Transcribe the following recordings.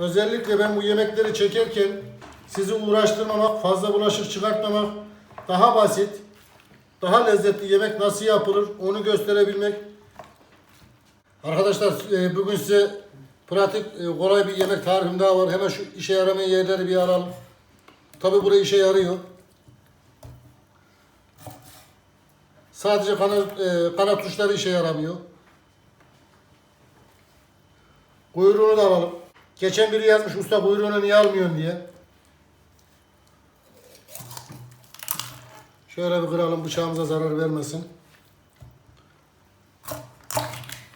Özellikle ben bu yemekleri çekerken sizi uğraştırmamak, fazla bulaşık çıkartmamak, daha basit, daha lezzetli yemek nasıl yapılır onu gösterebilmek. Arkadaşlar e, bugün size pratik, e, kolay bir yemek tarifim daha var. Hemen şu işe yaramayan yerleri bir alalım. Tabi buraya işe yarıyor. Sadece kanat, e, kanat tuşları işe yaramıyor. Kuyruğunu da alalım. Geçen biri yazmış usta kuyruğunu niye almıyorsun diye. Şöyle bir kıralım bıçağımıza zarar vermesin.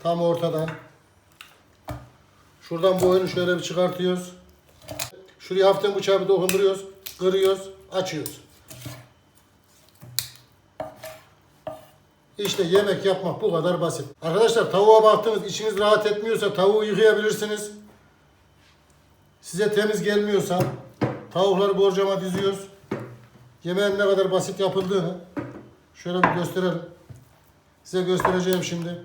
Tam ortadan. Şuradan boyunu şöyle bir çıkartıyoruz. Şuraya hafiften bıçağı bir dokunduruyoruz. Kırıyoruz. Açıyoruz. İşte yemek yapmak bu kadar basit. Arkadaşlar tavuğa baktınız içiniz rahat etmiyorsa tavuğu yıkayabilirsiniz. Size temiz gelmiyorsa tavukları borcama diziyoruz. Yemeğin ne kadar basit yapıldığını şöyle bir gösterelim. Size göstereceğim şimdi.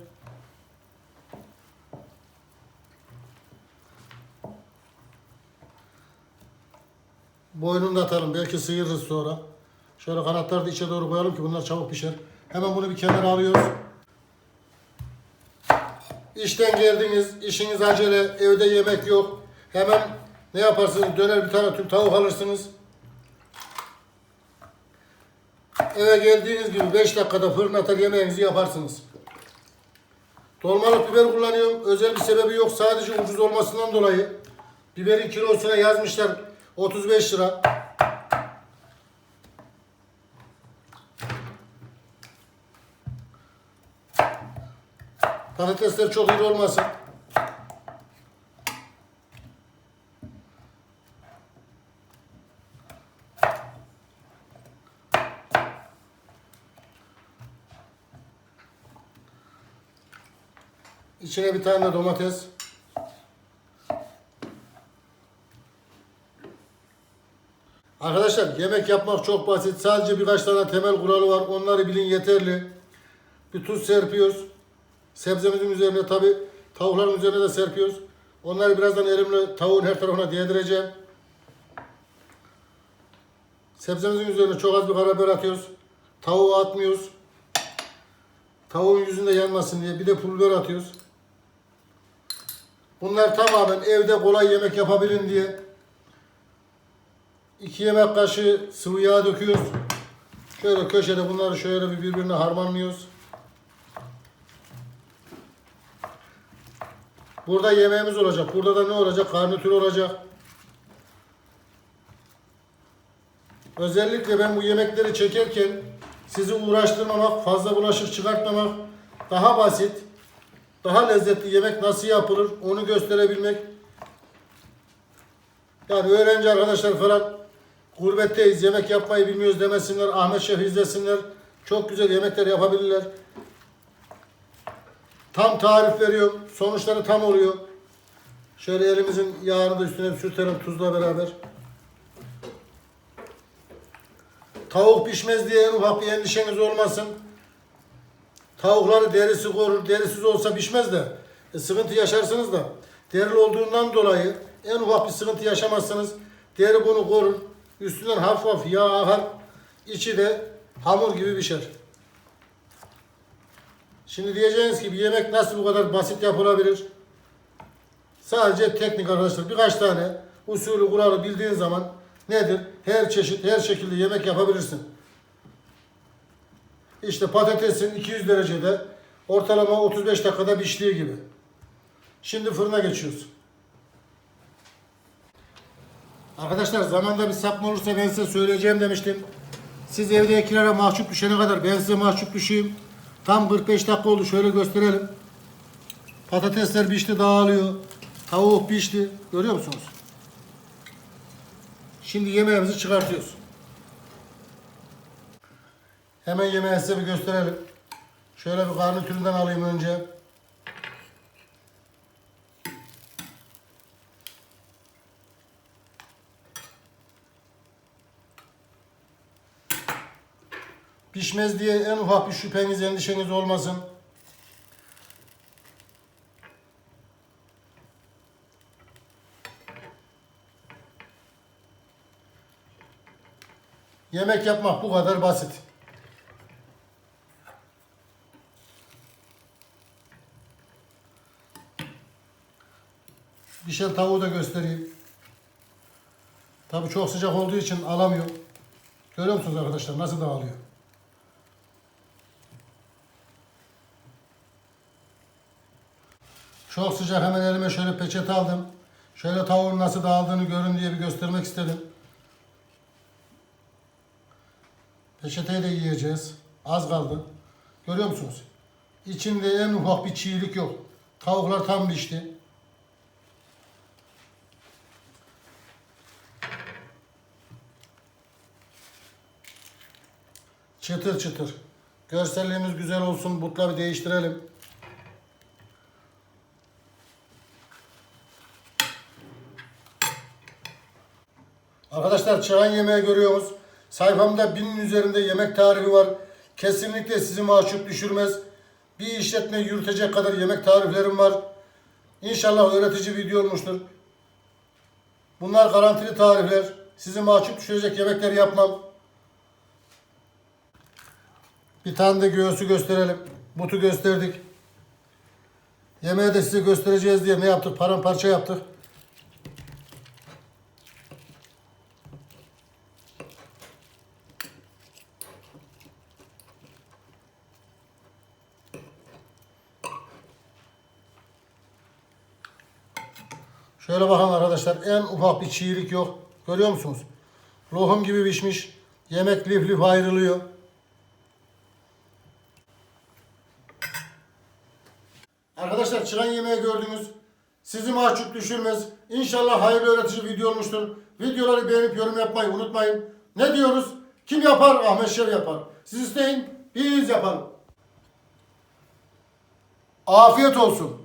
Boynunu da atalım. Belki sıyırırız sonra. Şöyle kanatları da içe doğru koyalım ki bunlar çabuk pişer. Hemen bunu bir kenara alıyoruz. İşten geldiniz, işiniz acele, evde yemek yok. Hemen ne yaparsınız? Döner bir tane tüm tavuk alırsınız. Eve geldiğiniz gibi 5 dakikada fırın atar yemeğinizi yaparsınız. Dolmalık biber kullanıyorum. Özel bir sebebi yok. Sadece ucuz olmasından dolayı. Biberin kilosuna yazmışlar 35 lira. Patatesler çok iri olmasın. İçine bir tane domates. Arkadaşlar yemek yapmak çok basit. Sadece birkaç tane temel kuralı var. Onları bilin yeterli. Bir tuz serpiyoruz. Sebzemizin üzerine tabi tavukların üzerine de serpiyoruz. Onları birazdan elimle tavuğun her tarafına değdireceğim. Sebzemizin üzerine çok az bir karabiber atıyoruz. Tavuğu atmıyoruz. Tavuğun yüzünde yanmasın diye bir de pul atıyoruz. Bunlar tamamen evde kolay yemek yapabilin diye. 2 yemek kaşığı sıvı yağ döküyoruz. Şöyle köşede bunları şöyle bir birbirine harmanlıyoruz. Burada yemeğimiz olacak. Burada da ne olacak? Karnitür olacak. Özellikle ben bu yemekleri çekerken sizi uğraştırmamak, fazla bulaşık çıkartmamak, daha basit, daha lezzetli yemek nasıl yapılır onu gösterebilmek. Yani öğrenci arkadaşlar falan gurbetteyiz, yemek yapmayı bilmiyoruz demesinler, Ahmet Şef izlesinler. Çok güzel yemekler yapabilirler. Tam tarif veriyorum. Sonuçları tam oluyor. Şöyle elimizin yağını da üstüne sürtelim tuzla beraber. Tavuk pişmez diye en ufak bir endişeniz olmasın. Tavukları derisi korur. Derisiz olsa pişmez de e, sıkıntı yaşarsınız da. Derili olduğundan dolayı en ufak bir sıkıntı yaşamazsınız. Deri bunu korur. Üstünden hafif hafif yağ akar. İçi de hamur gibi pişer. Şimdi diyeceğiniz ki bir yemek nasıl bu kadar basit yapılabilir? Sadece teknik arkadaşlar. Birkaç tane usulü kuralı bildiğin zaman nedir? Her çeşit, her şekilde yemek yapabilirsin. İşte patatesin 200 derecede ortalama 35 dakikada piştiği gibi. Şimdi fırına geçiyoruz. Arkadaşlar zamanda bir sapma olursa ben size söyleyeceğim demiştim. Siz evdekilere mahcup düşene kadar ben size mahcup düşeyim. Tam 45 dakika oldu. Şöyle gösterelim. Patatesler pişti dağılıyor. Tavuk pişti. Görüyor musunuz? Şimdi yemeğimizi çıkartıyoruz. Hemen yemeği size bir gösterelim. Şöyle bir garnitüründen alayım önce. Pişmez diye en ufak bir şüpheniz, endişeniz olmasın. Yemek yapmak bu kadar basit. Pişen tavuğu da göstereyim. Tabii çok sıcak olduğu için alamıyor. Görüyor musunuz arkadaşlar nasıl dağılıyor? Çok sıcak hemen elime şöyle peçete aldım. Şöyle tavuğun nasıl dağıldığını görün diye bir göstermek istedim. Peçeteyi de yiyeceğiz. Az kaldı. Görüyor musunuz? İçinde en ufak bir çiğlik yok. Tavuklar tam pişti. Çıtır çıtır. Görselliğimiz güzel olsun. Butla bir değiştirelim. Arkadaşlar çağın yemeği görüyoruz. Sayfamda binin üzerinde yemek tarifi var. Kesinlikle sizi mahcup düşürmez. Bir işletme yürütecek kadar yemek tariflerim var. İnşallah öğretici video olmuştur. Bunlar garantili tarifler. Sizi mahcup düşürecek yemekler yapmam. Bir tane de göğsü gösterelim. Butu gösterdik. Yemeği de size göstereceğiz diye ne yaptık? Paramparça yaptık. Şöyle bakın arkadaşlar en ufak bir çiğlik yok. Görüyor musunuz? Lokum gibi pişmiş. Yemek lif lif ayrılıyor. Arkadaşlar çıran yemeği gördünüz. Sizi mahcup düşürmez. İnşallah hayırlı öğretici video olmuştur. Videoları beğenip yorum yapmayı unutmayın. Ne diyoruz? Kim yapar? Ahmet Şev yapar. Siz isteyin, biz yapalım. Afiyet olsun.